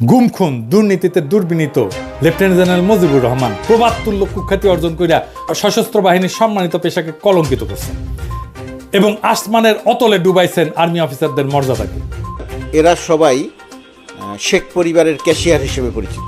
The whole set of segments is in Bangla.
গুম খুন দুর্নীতিতে দুর্বিনীত লেফটেন্যান্ট জেনারেল মুজিবুর রহমান প্রবাদ তুল্য কুখ্যাতি অর্জন করিয়া সশস্ত্র বাহিনীর সম্মানিত পেশাকে কলঙ্কিত করছেন এবং আসমানের অতলে ডুবাইছেন আর্মি অফিসারদের মর্যাদাকে। এরা সবাই শেখ পরিবারের ক্যাশিয়ার হিসেবে পরিচিত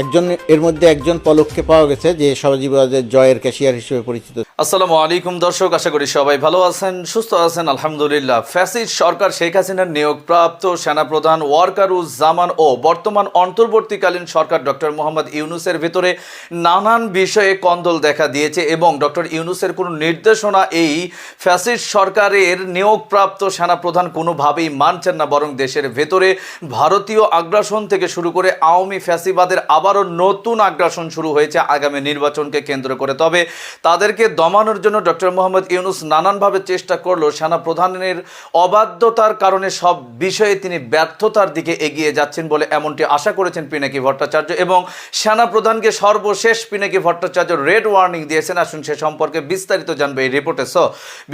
একজন, এর মধ্যে একজন পলককে পাওয়া গেছে যে সমাজীবাদের জয়ের ক্যাশিয়ার হিসেবে পরিচিত আসসালামু আলাইকুম দর্শক, আশা করি সবাই ভালো আছেন, সুস্থ আছেন, আলহামদুলিল্লাহ। ফ্যাসিড সরকার শেখ হাসিনার নিয়োগপ্রাপ্ত সেনাপ্রধান ওয়ার্কারুজ্জামান ও বর্তমান অন্তর্বর্তীকালীন সরকার ডক্টর মোহাম্মদ ইউনুসের ভেতরে নানান বিষয়ে কন্দল দেখা দিয়েছে এবং ডক্টর ইউনুসের কোনো নির্দেশনা এই ফ্যাসিড সরকারের নিয়োগপ্রাপ্ত সেনাপ্রধান কোনোভাবেই মানছেন না, বরং দেশের ভেতরে ভারতীয় আগ্রাসন থেকে শুরু করে আওয়ামী ফ্যাসিবাদের আবারও নতুন আগ্রাসন শুরু হয়েছে আগামী নির্বাচনকে কেন্দ্র করে। তবে তাদেরকে দমানোর জন্য ডক্টর মোহাম্মদ ইউনুস নানানভাবে চেষ্টা করল। সেনা প্রধানের অবাধ্যতার কারণে সব বিষয়ে তিনি ব্যর্থতার দিকে এগিয়ে যাচ্ছেন বলে এমনটি আশা করেছেন পিনাকি ভট্টাচার্য এবং সেনা প্রধানকে সর্বশেষ পিনাকি ভট্টাচার্য রেড ওয়ার্নিং দিয়েছেন। আসুন সে সম্পর্কে বিস্তারিত জানবে এই রিপোর্টে। সো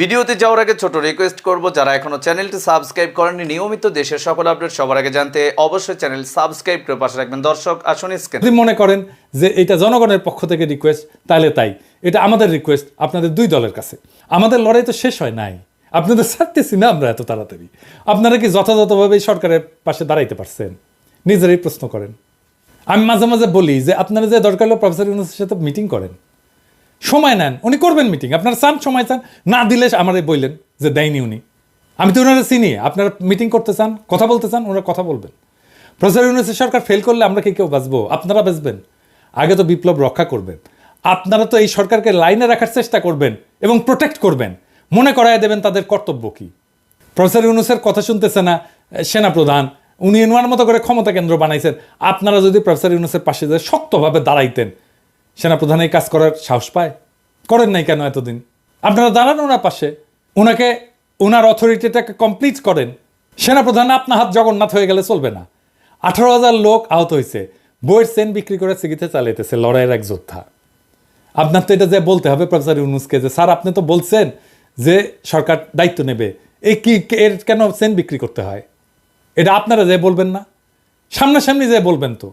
ভিডিওতে যাওয়ার আগে ছোট রিকোয়েস্ট করব, যারা এখনও চ্যানেলটি সাবস্ক্রাইব করেননি, নিয়মিত দেশের সকল আপডেট সবার আগে জানতে অবশ্যই চ্যানেল সাবস্ক্রাইব করে পাশে রাখবেন। দর্শক, আসুন স্ক্রিন মনে করেন যে এটা জনগণের পক্ষ থেকে রিকোয়েস্ট তাহলে তাই। এটা আমাদের রিকোয়েস্ট আপনাদের দুই দলের কাছে। আমাদের লড়াই তো শেষ হয় নাই। আপনাদের ছাড়তেছি না আমরা এত তাড়াতাড়ি। আপনারা কি যথাযথভাবে সরকারের পাশে দাঁড়াইতে পারছেন? নিজেরাই প্রশ্ন করেন। আমি মাঝে মাঝে বলি যে, আপনারা যে দরকার হলো প্রফেসর ইউনুসের সাথে মিটিং করেন। সময় নেন, উনি করবেন মিটিং আপনারা চান, সময় চান। না দিলে আমারে বললেন যে, দেয়নি উনি। আমি তো ওনারা চিনি। আপনারা মিটিং করতে চান, কথা বলতে চান, ওনারা কথা বলবেন। প্রফেসর ইউনুসের সরকার ফেল করলে আমরা কি কেউ বাঁচবো? আপনারা বাঁচবেন। আগে তো বিপ্লব রক্ষা করবেন। আপনারা তো এই সরকারকে লাইনে রাখার চেষ্টা করবেন এবং প্রোটেক্ট করবেন। মনে করায় দেবেন তাদের কর্তব্য কি। প্রফেসর ইউনুসের কথা শুনতেছে না সেনাপ্রধান, উনি ওনার মতো করে ক্ষমতা কেন্দ্র বানাইছেন। আপনারা যদি প্রফেসর ইউনুসের পাশে যে শক্তভাবে দাঁড়াইতেন, সেনাপ্রধান এই কাজ করার সাহস পায়? করেন নাই কেন এতদিন? আপনারা দাঁড়ান ওনার পাশে। ওনাকে ওনার অথরিটিটাকে কমপ্লিট করেন। সেনাপ্রধান আপনার হাত জগন্নাথ হয়ে গেলে চলবে না। আঠারো হাজার লোক আহত হয়েছে বইয়ের সেন বিক্রি করে চিকিৎসা চালাইতেছে লড়াইয়ের এক যোদ্ধা। আপনার তো এটা যে বলতে হবে প্রফেসর ইউনুসকে যে, স্যার, আপনি তো বলছেন যে সরকার দায়িত্ব নেবে। এই কি, এর কেন সেন বিক্রি করতে হয়? এটা আপনারা যে বলবেন না। সামনাসামনি যে বলবেন তো।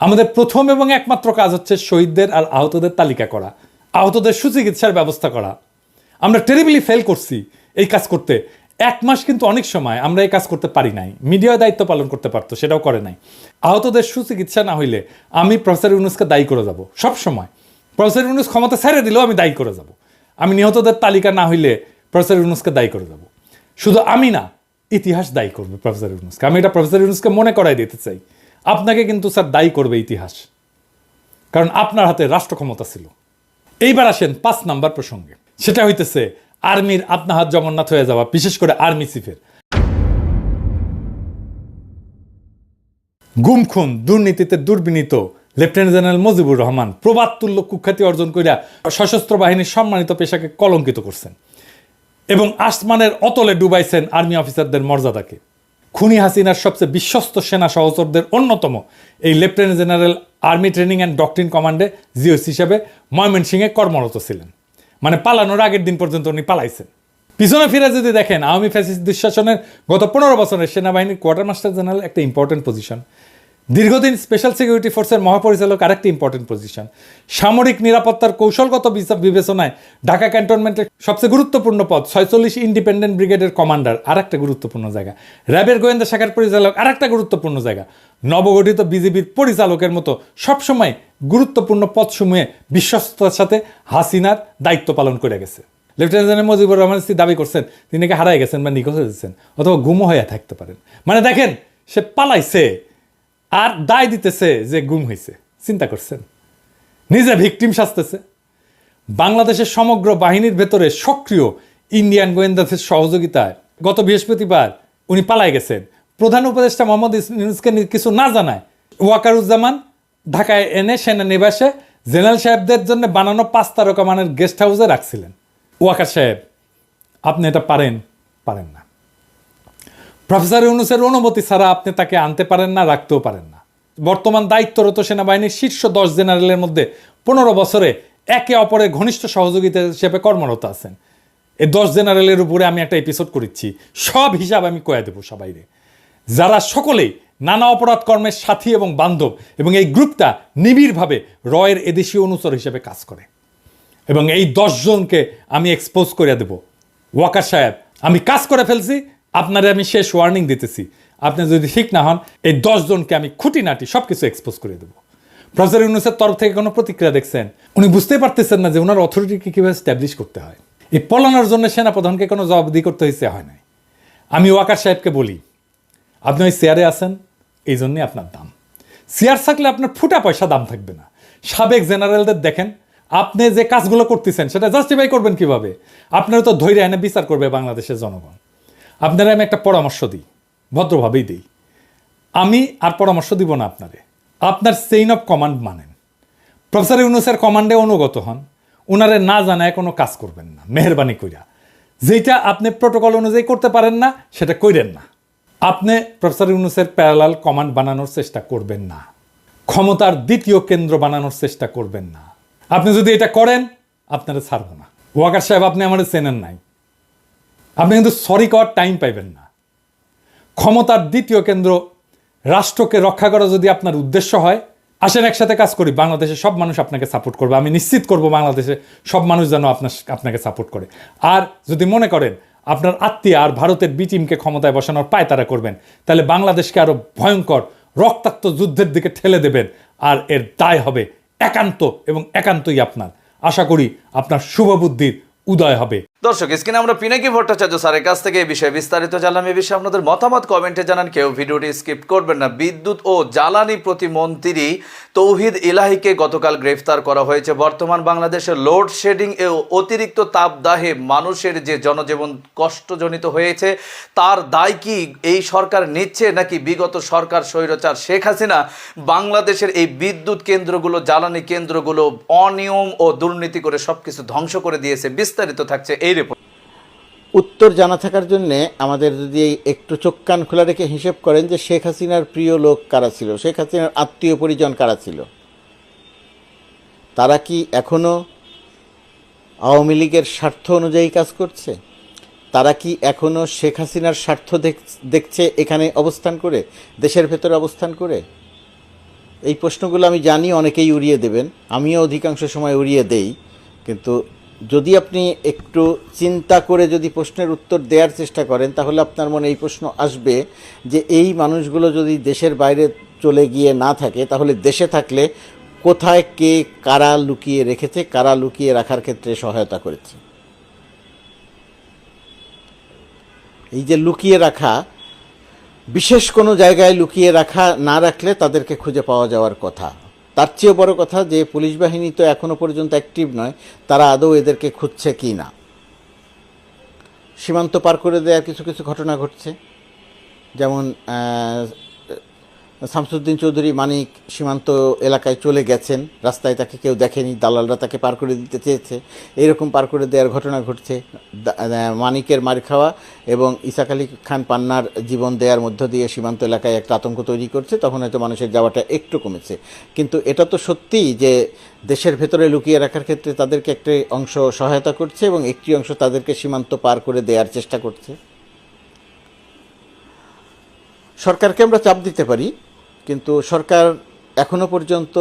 আমাদের প্রথম এবং একমাত্র কাজ হচ্ছে শহীদদের আর আহতদের তালিকা করা, আহতদের সুচিকিৎসার ব্যবস্থা করা। আমরা টেরিবলি ফেল করছি এই কাজ করতে। এক মাস কিন্তু অনেক সময় আমরা এই কাজ করতে পারি নাই। মিডিয়া দায়িত্ব পালন করতে পারতো, সেটাও করে নাই। আহতদের সুচিকিৎসা না হইলে আমি প্রফেসর ইউনুসকে দায়ী করে যাব সব সময় প্রফেসর ইউনুস ক্ষমতা ছেড়ে দিলেও আমি দায়ী করে যাব। আমি নিহতদের তালিকা না হইলে প্রফেসর ইউনুসকে দায়ী করে যাব। শুধু আমি না, ইতিহাস দায়ী করবে প্রফেসর ইউনুসকে। আমি এটা প্রফেসর ইউনুসকে মনে করাই দিতে চাই। আপনাকে কিন্তু স্যার দায়ী করবে ইতিহাস। কারণ আপনার হাতে রাষ্ট্র ক্ষমতা ছিল। এইবার আসেন পাঁচ নাম্বার প্রসঙ্গে। সেটা হইতেছে আর্মির আপনার হাত জগন্নাথ হয়ে যাওয়া, বিশেষ করে আর্মি চিফের। গুম খুন দুর্নীতিতে দুর্বিনীত লেফটেন্যান্ট জেনারেল মুজিবুর রহমান প্রবাদ তুল্য কুখ্যাতি অর্জন করিয়া সশস্ত্র বাহিনীর সম্মানিত পেশাকে কলঙ্কিত করছেন এবং আসমানের অতলে ডুবাইছেন আর্মি অফিসারদের মর্যাদাকে। খুনি হাসিনার সবচেয়ে বিশ্বস্ত সেনা সহচরদের অন্যতম এই lieutenant general army training and doctrine কমান্ডে GOC হিসেবে ময়মনসিংহে কর্মরত ছিলেন। মানে পালানোর আগের দিন পর্যন্ত উনি পালাইছেন। পিছনে ফিরে যদি দেখেন, আওয়ামী ফ্যাসিস্ট দুঃশাসনের গত পনেরো বছরের সেনাবাহিনীর কোয়ার্টার মাস্টার জেনারেল একটা ইম্পর্টেন্ট পজিশন দীর্ঘদিন স্পেশাল সিকিউরিটি ফোর্সের মহাপরিচালক আরেকটি ইম্পর্টেন্ট পজিশন সামরিক নিরাপত্তার কৌশলগত বিবেচনায় ঢাকা ক্যান্টনমেন্টের সবচেয়ে গুরুত্বপূর্ণ পদ ছয়চল্লিশ ইন্ডিপেন্ডেন্ট ব্রিগেডের কমান্ডার আরেকটা গুরুত্বপূর্ণ জায়গা। র্যাবের গোয়েন্দা শাখার পরিচালক, আরেকটা গুরুত্বপূর্ণ জায়গা। নবগঠিত বিজেপির পরিচালকের মতো সবসময় গুরুত্বপূর্ণ পদসমূহে বিশ্বস্ততার সাথে হাসিনার দায়িত্ব পালন করে গেছে। লেফটেন্যান্ট জেনারেল মুজিবুর রহমান দাবি করছেন, তিনি হারাই গেছেন বা নিখোঁজ হয়েছেন অথবা গুমও হয়ে থাকতে পারেন। মানে দেখেন, সে পালাইছে। আর দায় দিতেছে যে গুম হয়েছে চিন্তা করছেন? নিজে ভিকটিম সাজতেছে বাংলাদেশের সমগ্র বাহিনীর ভেতরে সক্রিয় ইন্ডিয়ান গোয়েন্দাদের সহযোগিতায় গত বৃহস্পতিবার উনি পালাই গেছেন। প্রধান উপদেষ্টা মোহাম্মদ ইউনুসকে কিছু না জানায় ওয়াকারুজ্জামান ঢাকায় এনে সেনানিবাসে জেনারেল সাহেবদের জন্য বানানো পাঁচ তারকা মানের গেস্ট হাউসে রাখছিলেন। ওয়াকার সাহেব, আপনি এটা পারেন? পারেন না। প্রফেসর ইউনুসের অনুমতি ছাড়া আপনি তাকে আনতে পারেন না, রাখতেও পারেন না। বর্তমান দায়িত্বরত সেনাবাহিনীর শীর্ষ দশ জেনারেলের মধ্যে পনেরো বছরে একে অপরের ঘনিষ্ঠ সহযোগিতা হিসেবে কর্মরত আছেন। এই দশ জেনারেলের উপরে আমি একটা এপিসোড করেছি সব হিসাব আমি কয়ে দেবো সবাইরে। যারা সকলেই নানা অপরাধ কর্মের সাথী এবং বান্ধব এবং এই গ্রুপটা নিবিড়ভাবে রয়ের এদেশীয় অনুচর হিসেবে কাজ করে। এবং এই দশজনকে আমি এক্সপোজ করে দেব। ওয়াকার সাহেব, আমি কাজ করে ফেলছি আপনারে আমি শেষ ওয়ার্নিং দিতেছি। আপনি যদি ঠিক না হন, এই দশজনকে আমি খুঁটিনাটি সব কিছু এক্সপোজ করে দেবো। প্রফেসর ইউনুসের তরফ থেকে কোনো প্রতিক্রিয়া দেখছেন? উনি বুঝতেই পারতেছেন না যে ওনার অথরিটিকে কীভাবে স্ট্যাবলিশ করতে হয়। এই পলানোর জন্য সেনাপ্রধানকে কোনো জবাবদি করতে হয়েছে হয় নাই। আমি ওয়াকার সাহেবকে বলি, আপনি ওই চেয়ারে আছেন, এই জন্যই আপনার দাম। চেয়ার থাকলে আপনার ফুটা পয়সা দাম থাকবে না। সাবেক জেনারেলদের দেখেন, আপনি যে কাজগুলো করতেছেন, সেটা জাস্টিফাই করবেন কীভাবে? আপনারা তো ধৈর্য এনে বিচার করবে বাংলাদেশের জনগণ। আপনারা আমি একটা পরামর্শ দিই, ভদ্রভাবেই দিই। আমি আর পরামর্শ দিব না আপনারে। আপনার চেইন অফ কমান্ড মানেন। প্রফেসর ইউনুসের কমান্ডে অনুগত হন। উনারে না জানায় কোনো কাজ করবেন না, মেহরবানি কইরা। যেটা আপনি প্রোটোকল অনুযায়ী করতে পারেন না, সেটা কইরেন না। আপনি প্রফেসর ইউনুসের প্যারালাল কমান্ড বানানোর চেষ্টা করবেন না। ক্ষমতার দ্বিতীয় কেন্দ্র বানানোর চেষ্টা করবেন না। আপনি যদি এটা করেন, আপনারা ছাড়ব না। ওয়াকার সাহেব, আপনি আমার চেনেন নাই। আপনি কিন্তু সরি করার টাইম পাইবেন না। ক্ষমতার দ্বিতীয় কেন্দ্র রাষ্ট্রকে রক্ষা করা যদি আপনার উদ্দেশ্য হয়, আসেন একসাথে কাজ করি বাংলাদেশে সব মানুষ আপনাকে সাপোর্ট করবে। আমি নিশ্চিত করব বাংলাদেশে সব মানুষ যেন আপনার আপনাকে সাপোর্ট করে। আর যদি মনে করেন আপনার আত্মীয় আর ভারতের বি টিমকে ক্ষমতায় বসানোর পায় তারা করবেন, তাহলে বাংলাদেশকে আরও ভয়ঙ্কর রক্তাক্ত যুদ্ধের দিকে ঠেলে দেবেন আর এর দায় হবে একান্ত এবং একান্তই আপনার। আশা করি আপনার শুভ বুদ্ধির উদয় হবে। দর্শক, স্ক্রিনে আমরা পিনাকি ভট্টাচার্য স্যারের কাছ থেকে এই বিষয়ে বিস্তারিত জানলাম। এই বিষয়ে আপনাদের মতামত কমেন্টে জানান, কেউ ভিডিওটি স্কিপ করবেন না। বিদ্যুৎ ও জ্বালানি প্রতিমন্ত্রী তৌহিদ ইলাহিকে গতকাল গ্রেফতার করা হয়েছে। বর্তমান বাংলাদেশের লোডশেডিং ও অতিরিক্ত তাপদাহে মানুষের যে জনজীবন কষ্টজনিত হয়েছে, তার দায় কি এই সরকার নিচ্ছে নাকি বিগত সরকার স্বৈরচার শেখ হাসিনা? বাংলাদেশের এই বিদ্যুৎ কেন্দ্রগুলো, জ্বালানি কেন্দ্রগুলো অনিয়ম ও দুর্নীতি করে সবকিছু ধ্বংস করে দিয়েছে। বিস্তারিত থাকছে এই রিপোর্ট উত্তর জানা থাকার জন্যে আমাদের যদি একটু চোখ কান খোলা রেখে হিসেব করেন যে শেখ হাসিনার প্রিয় লোক কারা ছিল? শেখ হাসিনার আত্মীয় পরিজন কারা ছিল? তারা কি এখনও আওয়ামী লীগের স্বার্থ অনুযায়ী কাজ করছে? তারা কি এখনও শেখ হাসিনার স্বার্থ দেখ- দেখছে এখানে অবস্থান করে? দেশের ভেতরে অবস্থান করে? এই প্রশ্নগুলো আমি জানি, অনেকেই উড়িয়ে দেবেন। আমিও অধিকাংশ সময় উড়িয়ে দেই। কিন্তু যদি আপনি একটু চিন্তা করে যদি প্রশ্নের উত্তর দেওয়ার চেষ্টা করেন, তাহলে আপনার মনে এই প্রশ্ন আসবে যে এই মানুষগুলো যদি দেশের বাইরে চলে গিয়ে না থাকে, তাহলে দেশে থাকলে কোথায় কে কারা লুকিয়ে রেখেছে, কারা লুকিয়ে রাখার ক্ষেত্রে সহায়তা করেছে? এই যে লুকিয়ে রাখা, বিশেষ কোনো জায়গায় লুকিয়ে রাখা না রাখলে তাদেরকে খুঁজে পাওয়া যাওয়ার কথা। তার চেয়েও বড় কথা যে পুলিশ বাহিনী তো এখনও পর্যন্ত অ্যাক্টিভ নয়, তারা আদৌ এদেরকে খুঁজছে কি না। সীমান্ত পার করে দেওয়ার কিছু কিছু ঘটনা ঘটছে। যেমন শামসুদ্দিন চৌধুরী মানিক সীমান্ত এলাকায় চলে গেছেন। রাস্তায় তাকে কেউ দেখেনি, দালালরা তাকে পার করে দিতে চেয়েছে। এরকম পার করে দেওয়ার ঘটনা ঘটছে মানিকের মার খাওয়া এবং ইসাক আলী খান পান্নার জীবন দেওয়ার মধ্য দিয়ে সীমান্ত এলাকায় একটা আতঙ্ক তৈরি করছে। তখন হয়তো মানুষের যাওয়াটা একটু কমেছে। কিন্তু এটা তো সত্যিই যে দেশের ভেতরে লুকিয়ে রাখার ক্ষেত্রে তাদেরকে একটি অংশ সহায়তা করছে এবং একটি অংশ তাদেরকে সীমান্ত পার করে দেওয়ার চেষ্টা করছে। সরকারকে আমরা চাপ দিতে পারি। কিন্তু সরকার এখনও পর্যন্ত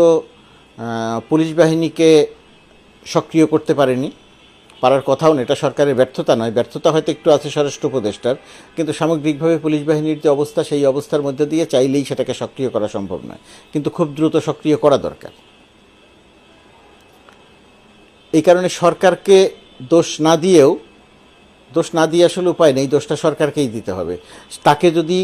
পুলিশ বাহিনীকে সক্রিয় করতে পারেনি। পারার কথাও না এটা সরকারের ব্যর্থতা নয়। ব্যর্থতা হয়তো একটু আছে স্বরাষ্ট্র উপদেষ্টার, কিন্তু সামগ্রিকভাবে পুলিশ বাহিনীর যে অবস্থা, সেই অবস্থার মধ্যে দিয়ে চাইলেই সেটাকে সক্রিয় করা সম্ভব নয়। কিন্তু খুব দ্রুত সক্রিয় করা দরকার। এই কারণে সরকারকে দোষ না দিয়েও, দোষ না দিয়ে আসলে উপায় নেই। দোষটা সরকারকেই দিতে হবে। তাকে যদি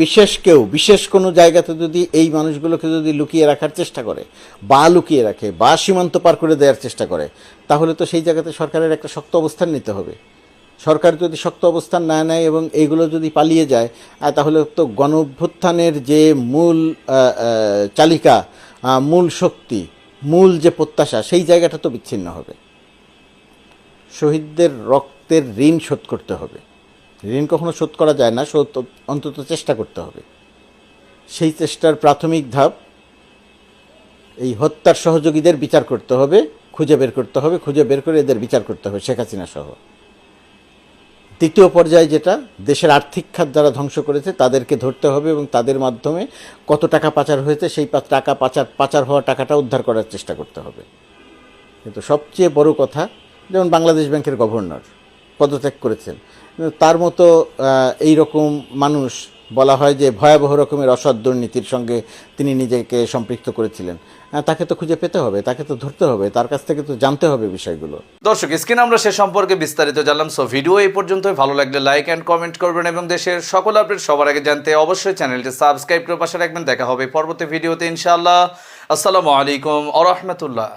বিশেষ কেউ, বিশেষ কোনো জায়গাতে যদি এই মানুষগুলোকে যদি লুকিয়ে রাখার চেষ্টা করে, বা লুকিয়ে রাখে, বা সীমান্ত পার করে দেওয়ার চেষ্টা করে, তাহলে তো সেই জায়গাতে সরকারের একটা শক্ত অবস্থান নিতে হবে। সরকার যদি শক্ত অবস্থান না নেয় এবং এইগুলো যদি পালিয়ে যায় তাহলে তো গণ অভ্যুত্থানের যে মূল চালিকা মূল শক্তি, মূল যে প্রত্যাশা, সেই জায়গাটা তো বিচ্ছিন্ন হবে। শহীদদের রক্তের ঋণ শোধ করতে হবে। ঋণ কখনো শোধ করা যায় না, শোধ অন্তত চেষ্টা করতে হবে। সেই চেষ্টার প্রাথমিক ধাপ, এই হত্যার সহযোগীদের বিচার করতে হবে, খুঁজে বের করতে হবে, খুঁজে বের করে এদের বিচার করতে হবে, শেখ হাসিনা সহ। তৃতীয় পর্যায়ে যেটা, দেশের আর্থিক খাত যারা ধ্বংস করেছে, তাদেরকে ধরতে হবে এবং তাদের মাধ্যমে কত টাকা পাচার হয়েছে, সেই টাকা পাচার পাচার হওয়া টাকাটা উদ্ধার করার চেষ্টা করতে হবে। কিন্তু সবচেয়ে বড় কথা, যেমন বাংলাদেশ ব্যাংকের গভর্নর পদত্যাগ করেছেন তার মতো এই রকম মানুষ বলা হয় যে ভয়াবহ রকমের অসৎ দুর্নীতির সঙ্গে তিনি নিজেকে সম্পৃক্ত করেছিলেন। তাকে তো খুঁজে পেতে হবে, তাকে তো ধরতে হবে, তার কাছ থেকে তো জানতে হবে বিষয়গুলো। দর্শক, স্ক্রিনে আমরা সে সম্পর্কে বিস্তারিত জানলাম সো ভিডিও এই পর্যন্ত। ভালো লাগলে লাইক অ্যান্ড কমেন্ট করবেন এবং দেশের সকল আপডেট সবার আগে জানতে অবশ্যই চ্যানেলটি সাবস্ক্রাইব করে পাশে রাখবেন। দেখা হবে পরবর্তী ভিডিওতে ইনশাআল্লাহ। আসসালামু আলাইকুম আ রহমতুল্লাহ।